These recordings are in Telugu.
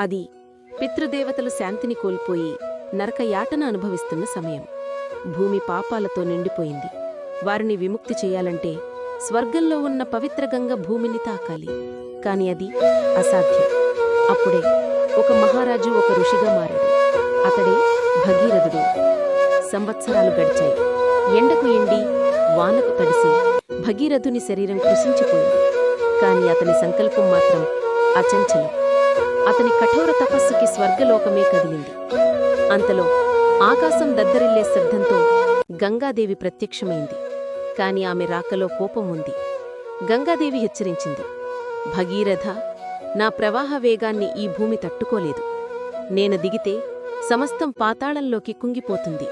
అది పితృదేవతలు శాంతిని కోల్పోయి నరక యాతన అనుభవిస్తున్న సమయం. భూమి పాపాలతో నిండిపోయింది. వారిని విముక్తి చేయాలంటే స్వర్గంలో ఉన్న పవిత్ర గంగ భూమిని తాకాలి. కాని అది అసాధ్యం. అప్పుడే ఒక మహారాజు ఒక ఋషిగా మారాడు. అతడే భగీరథుడు. సంవత్సరాలు గడిచాయి. ఎండకు ఎండి వానకు తడిసి భగీరథుని శరీరం కృషించిపోయింది కాని అతని సంకల్పం మాత్రం అచంచలం. అతని కఠోర తపస్సుకి స్వర్గలోకమే కదిలింది. అంతలో ఆకాశం దద్దరిల్లే శబ్దంతో గంగాదేవి ప్రత్యక్షమైంది. కాని ఆమె రాకలో కోపం ఉంది. గంగాదేవి హెచ్చరించింది. భగీరథ నా ప్రవాహ వేగాన్ని ఈ భూమి తట్టుకోలేదు. నేను దిగితే సమస్తం పాతాళంలోకి కుంగిపోతుంది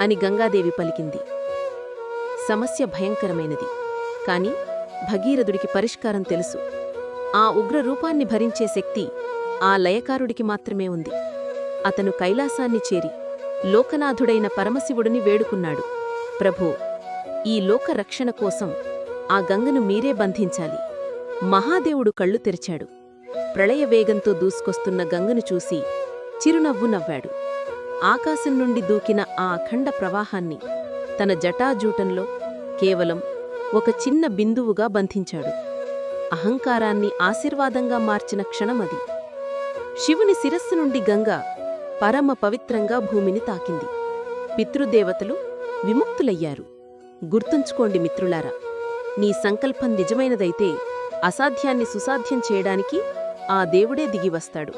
అని గంగాదేవి పలికింది. సమస్య భయంకరమైనది. కాని భగీరథుడికి పరిష్కారం తెలుసు. ఆ ఉగ్రరూపాన్ని భరించే శక్తి ఆ లయకారుడికి మాత్రమే ఉంది. అతను కైలాసాన్ని చేరి లోకనాథుడైన పరమశివుడిని వేడుకున్నాడు. ప్రభో ఈ లోక రక్షణ కోసం ఆ గంగను మీరే బంధించాలి. మహాదేవుడు కళ్ళు తెరిచాడు. ప్రళయ వేగంతో దూసుకొస్తున్న గంగను చూసి చిరునవ్వు నవ్వాడు. ఆకాశం నుండి దూకిన ఆ అఖండ ప్రవాహాన్ని తన జటాజూటంలో కేవలం ఒక చిన్న బిందువుగా బంధించాడు. అహంకారాన్ని ఆశీర్వాదంగా మార్చిన క్షణమది. శివుని శిరస్సు నుండి గంగ పరమ పవిత్రంగా భూమిని తాకింది. పితృదేవతలు విముక్తులయ్యారు. గుర్తుంచుకోండి మిత్రులారా నీ సంకల్పం నిజమైనదైతే అసాధ్యాన్ని సుసాధ్యం చేయడానికి ఆ దేవుడే దిగివస్తాడు